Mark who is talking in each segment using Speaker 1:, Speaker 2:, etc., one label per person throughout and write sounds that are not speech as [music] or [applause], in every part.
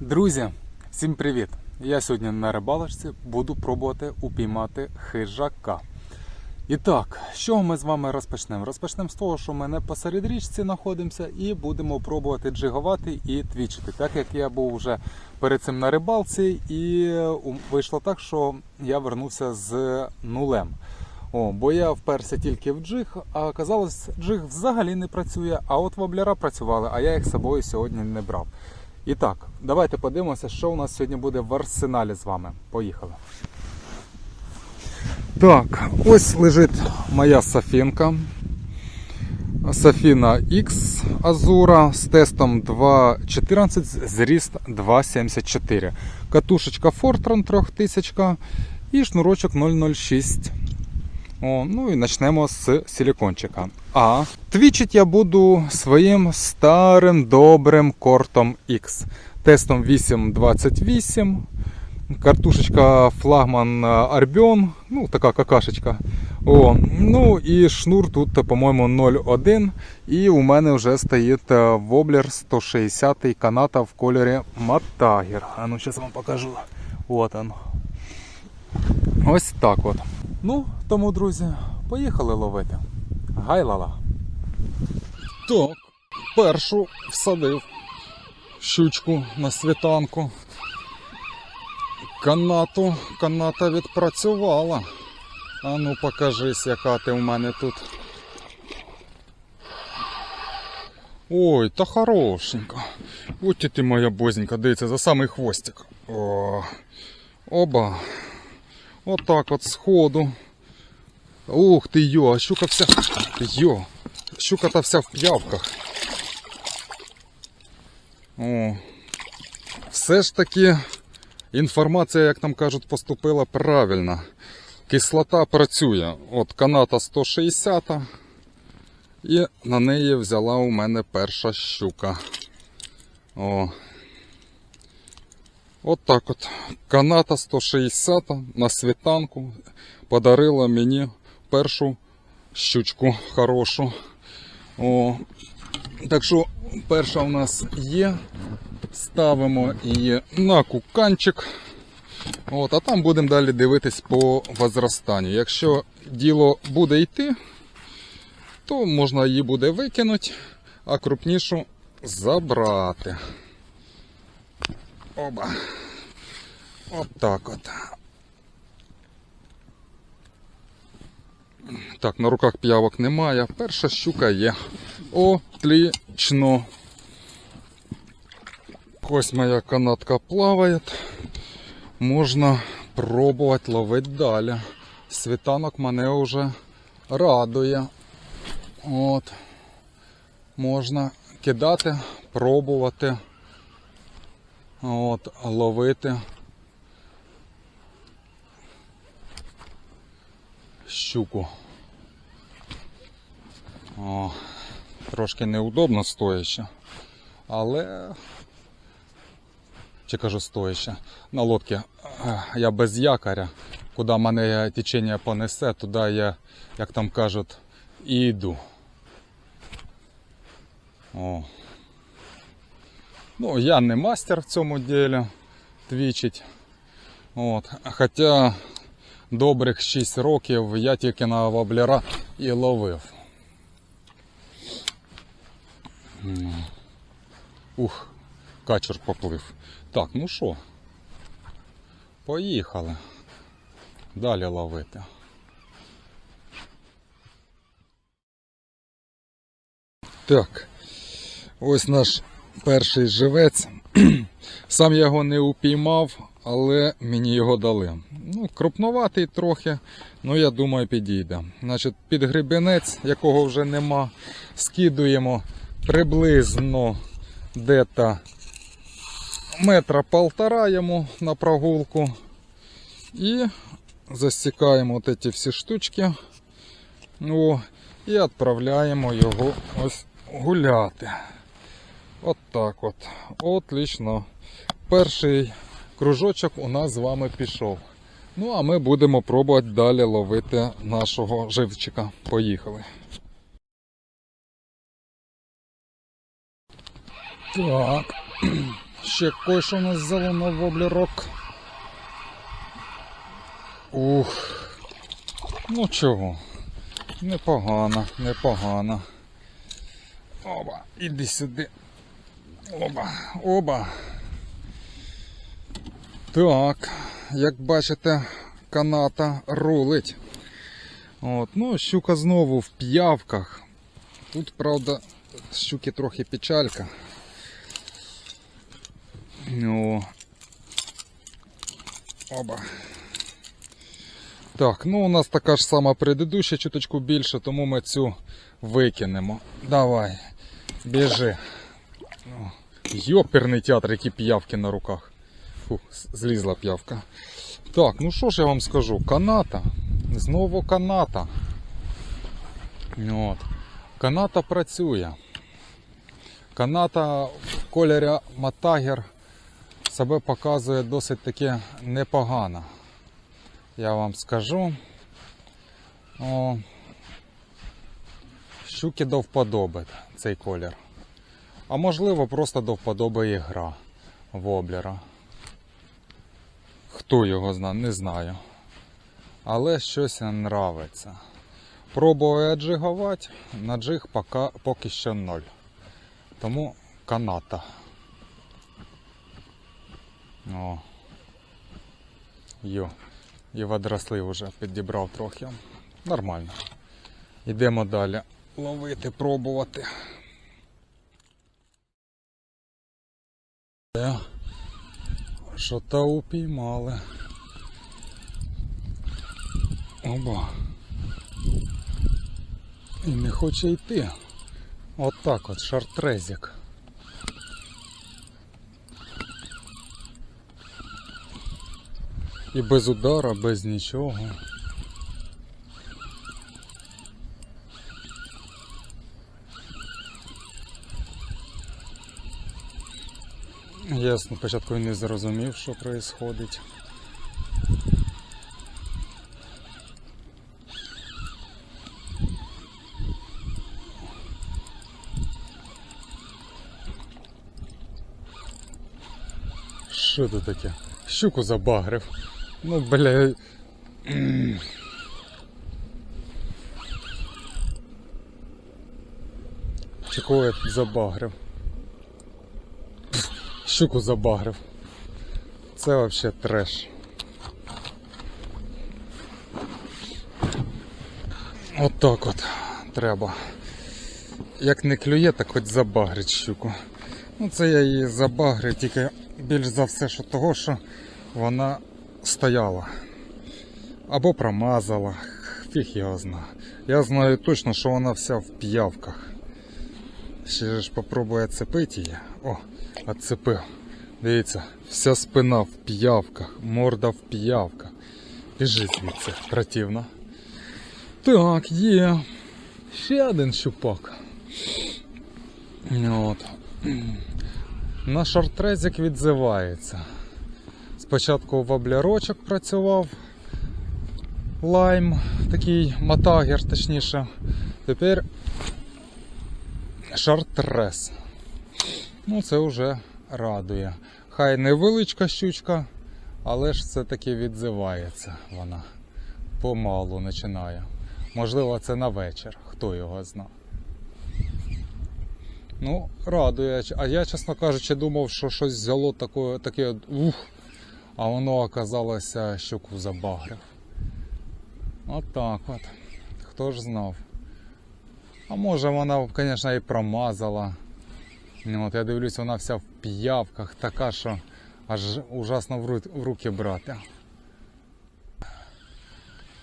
Speaker 1: Друзі, всім привіт! Я сьогодні на рибалочці буду пробувати упіймати хижака. І так, чого ми з вами розпочнемо? Розпочнемо з того, що ми не посеред річці знаходимося і будемо пробувати джигувати і твічити. Так як я був вже перед цим на рибалці, і вийшло так, що я вернувся з нулем. О, бо я вперся тільки в джиг, а оказалось, джиг взагалі не працює, а от воблера працювали, а я їх з собою сьогодні не брав. І так, давайте подивимося, що у нас сьогодні буде в арсеналі з вами. Поїхали. Так, ось лежить моя Сафінка. Сафіна X Азура з тестом 2.14, зріст 2.74. Катушечка Fortran 3000 і шнурочок 006. О, ну і почнемо з силікончика. А твічить я буду своїм старим добрим кортом X. Тестом 8.28. Картушечка флагман Арбіон, ну така какашечка. О, ну і шнур тут, по-моєму, 0,1. І у мене вже стоїть е, воблер 160 каната в кольорі Матагер. А ну зараз вам покажу. От он. Ось так от. Ну, тому, друзі, поїхали ловити. Гайлала. Так, першу всадив щучку на світанку. Канату, каната відпрацювала. А ну покажись, яка ти у мене тут. Ой, та хорошенька. Ось ти моя бозенька, дивіться, за самий хвостик. О, оба. Отак от сходу. Ух ти йо, а щука вся. Йо. Щука та вся в п'явках. О. Все ж таки інформація, як там кажуть, поступила правильно. Кислота працює. От каната 160 і на неї взяла у мене перша щука. О. От так от. Каната 160 на світанку подарила мені першу щучку хорошу. О. Так що перша у нас є. Ставимо її на куканчик. От, а там будемо далі дивитись по возрастанню. Якщо діло буде йти, то можна її буде викинути, а крупнішу забрати. Оба. От так от. Так, на руках п'явок немає. Перша щука є. Отлично. Ось моя канатка плаває. Можна пробувати ловити далі. Світанок мене вже радує. От. Можна кидати, пробувати. От, ловити. Щуку. О, трошки неудобно стоячи, але чи кажу стоячи, на лодці я без якоря, куди мене течення понесе, туди я, як там кажуть, і йду. О. Ну, я не мастер в цьому ділі твічить. От. Хоча добрих 6 років я тільки на воблера і ловив. М. Ух, качер поплив. Так, ну що? Поїхали. Далі ловити. Так, ось наш перший живець. [clears throat] Сам я його не упіймав, але мені його дали. Ну, крупноватий трохи, ну я думаю, підійде. Значить, під гребінець, якого вже нема, скидуємо приблизно де-то метра полтора йому на прогулку. І засікаємо от ці всі штучки. О, і відправляємо його ось гуляти. От так от. Отлично. Перший кружочок у нас з вами пішов. Ну, а ми будемо пробувати далі ловити нашого живчика. Поїхали. Так. [clears throat] Ще кое-що у нас взяло на воблерок. Ух. Ну чого? Непогано, непогано. Оба, іди сюди. Оба, оба. Так, як бачите, каната рулить. От, ну, щука знову в п'явках. Тут, правда, щуки трохи печалька. Ну. Оба. Так, ну у нас така ж сама предыдуща, чуточку більше, тому ми цю викинемо. Давай, біжи. Йоперний театр, які п'явки на руках. Фу, з- злізла п'явка. Так, ну що ж я вам скажу? Каната. Знову каната. От. Каната працює. Каната в кольорі Матагер себе показує досить таки непогано. Я вам скажу. О, щуки до вподоби цей колір. А можливо, просто до вподоби і гра воблера. Хто його зна, не знаю. Але щось нравиться. Пробую аджигувати, на джиг поки, поки що ноль. Тому каната. О. Йо. І водоросли вже підібрав трохи. Нормально. Йдемо далі. Ловити, пробувати. Е, Що то упіймали. Оба. І не хоче йти. От от, шартрезик. І без удара, без нічого. Ясно, спочатку не зрозумів, що відбувається. Що це таке? Щуку забагрив. Ну, бля. Я тут забагрив? Щуку забагрив. Це вообще треш. От так от треба. Як не клює, так хоч забагрить щуку. Ну це я її забагрив, тільки більш за все, що того, що вона стояла. Або промазала. Фіг його зна. Я знаю точно, що вона вся в п'явках. Ще ж попробую цепити її. О, отцепив. Дивіться, вся спина в п'явках, морда в п'явках. Біжить звідси, противно. Так, є. Ще один щупак. От. На шартрезик відзивається. Спочатку воблярочок працював, лайм, такий матагер, точніше. Тепер шартрез. Ну, це вже радує. Хай невеличка щучка, але ж все-таки відзивається вона. Помалу починає. Можливо, це на вечір, хто його зна. Ну, радує. А я, чесно кажучи, думав, що щось взяло таке, таке ух, а воно оказалося щуку забагрив. От так от. Хто ж знав. А може вона, звісно, і промазала. От я дивлюсь, вона вся в п'явках, така, що аж ужасно в в руки брати.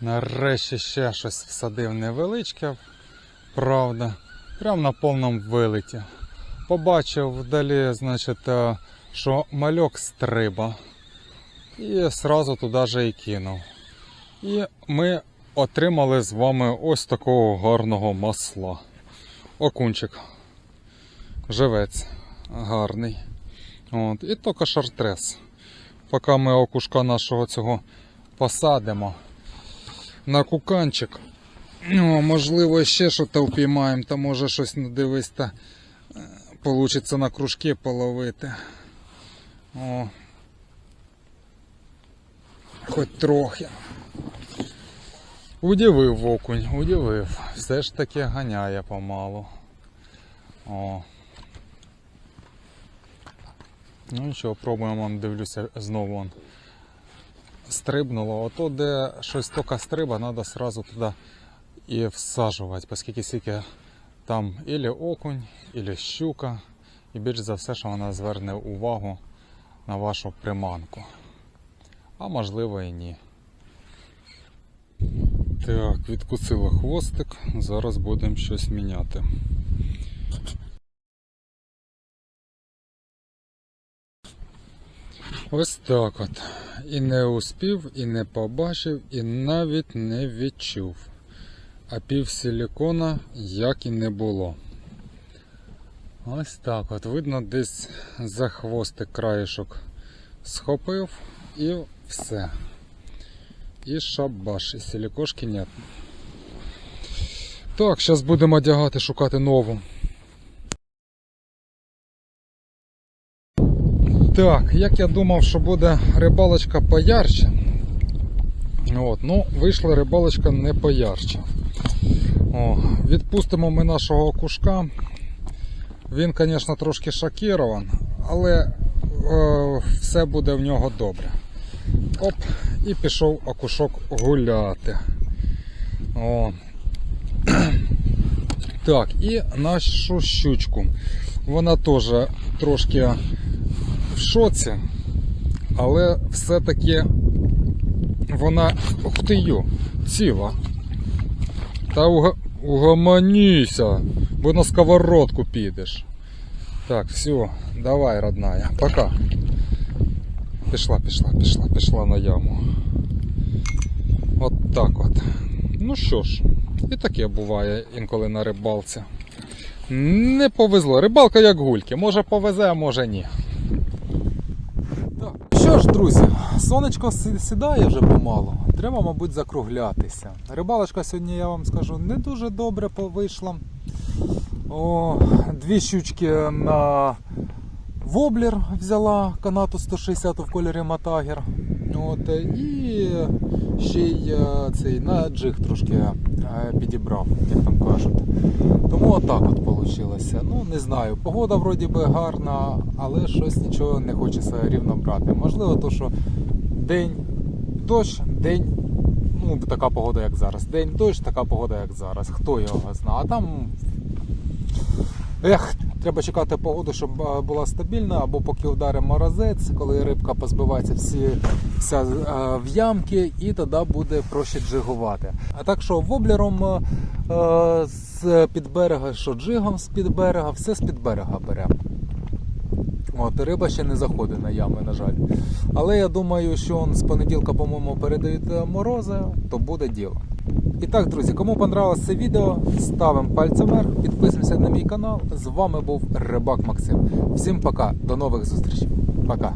Speaker 1: Нарешті ще щось всадив невеличке, правда, прямо на повному вилеті. Побачив вдалі, значить, е, що мальок стриба. І одразу туди же і кинув. І ми отримали з вами ось такого гарного масла. Окунчик. Живець гарний. От. І тільки шартрес. Поки ми окушка нашого цього посадимо на куканчик. О, можливо, ще щось впіймаємо, та може щось не дивись, та вийде на кружки половити. О. Хоч трохи. Удивив окунь, удивив. Все ж таки ганяє помалу. О. Ну нічого, пробуємо, дивлюся, знову он стрибнуло. Ото де щось тільки стриба, треба сразу туди і всаджувати, оскільки скільки там ілі окунь, ілі щука. І більш за все, що вона зверне увагу на вашу приманку. А можливо і ні. Так, відкусила хвостик. Зараз будемо щось міняти. Ось так от. І не успів, і не побачив, і навіть не відчув. А пів силікона як і не було. Ось так от. Видно, десь за хвостик краєшок схопив і все. І шабаш, і силікошки нет. Так, зараз будемо одягати, шукати нову. Так, як я думав, що буде рибалочка поярче. От, ну, вийшла рибалочка не поярче. О, відпустимо ми нашого окушка. Він, звісно, трошки шокірован, але е, все буде в нього добре. Оп, і пішов окушок гуляти. О. [clears throat] Так, і нашу щучку. Вона теж трошки в шоці, але все-таки вона ух ти йо, ціла. Та уга... угомоніся, бо на сковородку підеш. Так, все, давай, родная, пока. Пішла, пішла, пішла, пішла на яму. От так от. Ну що ж, і таке буває інколи на рибалці. Не повезло. Рибалка як гульки. Може повезе, а може ні. Так. Що ж, друзі, сонечко сідає вже помалу. Треба, мабуть, закруглятися. Рибалочка сьогодні, я вам скажу, не дуже добре вийшла. О, дві щучки на воблер взяла канату 160 в кольорі Матагер. От, і ще й е, цей на джиг трошки е, підібрав, як там кажуть. Тому отак от вийшло. Ну, не знаю. Погода вроді би гарна, але щось нічого не хочеться рівно брати. Можливо, то, що день дощ, день. Ну, така погода, як зараз. День дощ, така погода, як зараз. Хто його знає. А там. Ех, треба чекати погоду, щоб була стабільна, або поки вдарить морозець, коли рибка позбивається всі, вся в ямки, і тоді буде проще джигувати. А так що воблером з під берега, що джигом з під берега, все з під берега бере. От, риба ще не заходить на ями, на жаль. Але я думаю, що з понеділка, по-моєму, передають е, морози, то буде діло. І так, друзі, кому понравилось це відео, ставимо пальцем вверх, підписуємося на мій канал. З вами був Рибак Максим. Всім пока, до нових зустрічей. Пока.